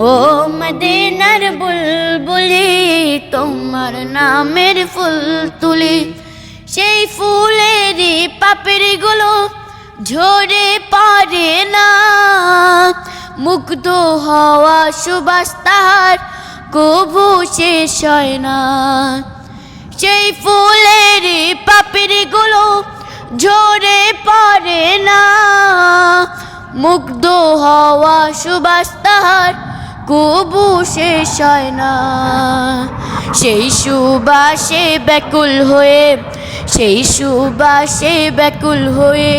ও মদিনার বুলবুলি, তোমার নামের ফুল তুলি। সেই ফুলেরই পাপড়িগুলো ঝরে পারে না। মুগ্ধ হওয়া সুবাস তাহার, কবু শেষ হয় না। সেই ফুলের পাপড়িগুলো ঝরে পড়ে না। মুগ্ধ হওয়া সুবাস তাহার কবু শেষ হয় না সেই সুবাসে ব্যাকুল হয়ে, সেই সুবাসে ব্যাকুল হয়ে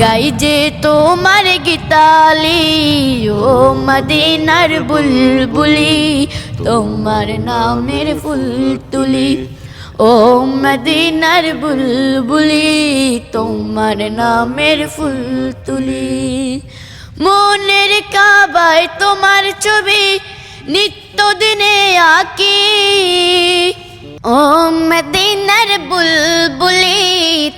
গাই যে তোমার গীতালি, ও মদিনার বুলবুলি, তোমার নামের ফুল তুলি ও মদিনার বুলবুলি, তোমার নামের ফুল তুলি মনের কাবায় তোমার ছবি নিত্য দিনে আঁকি। ও মদিনার বুলবুলি,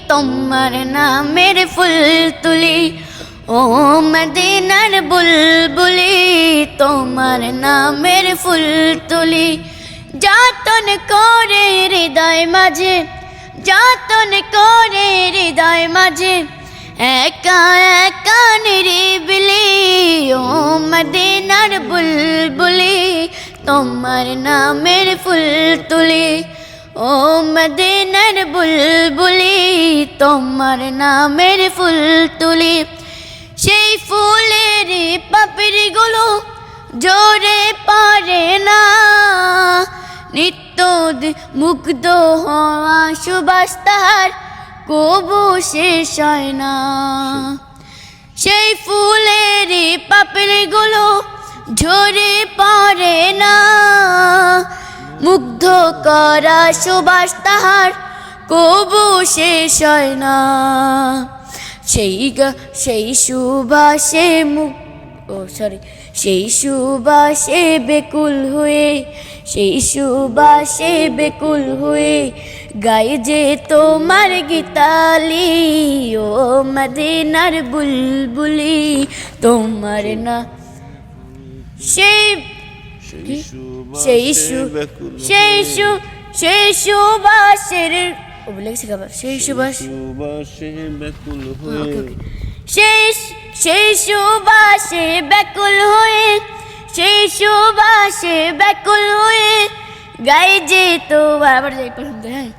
তোমার নামের ফুল তুলি। ও মদিনার বুলবুলি, তোমার নামের ফুল তুলি। যতন করে হৃদয় মাঝে, যতন করে হৃদয় মাঝে, একা একা নিরিবিলি ও মদিনার বুলবুলি, তোমার নামের ফুল তুলি। ও মদিনার বুলবুলি, তোমার নামের ফুল তুলি। সেই ফুলের পাপড়িগুলো জোরে পারে না। নিত্য মুগ্ধ হওয়া সুবাস তাহার, কবু শেষ হয় না। সেই ফুলের পাপড়িগুলো ঝরে পড়ে না। মুগ্ধ করা সুবাস তাহার কবু শেষ হয় না। সেই গা- সেই সুবাসে মুখ, ও সরি সেই সুবাসে বেকুল হয়ে, সেই সুবাসে বেকুল হয়ে গায়ে যে তোমার গীতালি ও মদিনার বুলবুলি তোমার না সেই সেই সু সেই সু সেই সুবাসের ও বলে গেছে আবার সেই সুবাস। সেই সেই সুবাসে ব্যাকুল হয়ে সেই সুবাসে ব্যাকুল হয়ে গায়ে যে তো আবার যাই পছন্দ হ্যাঁ।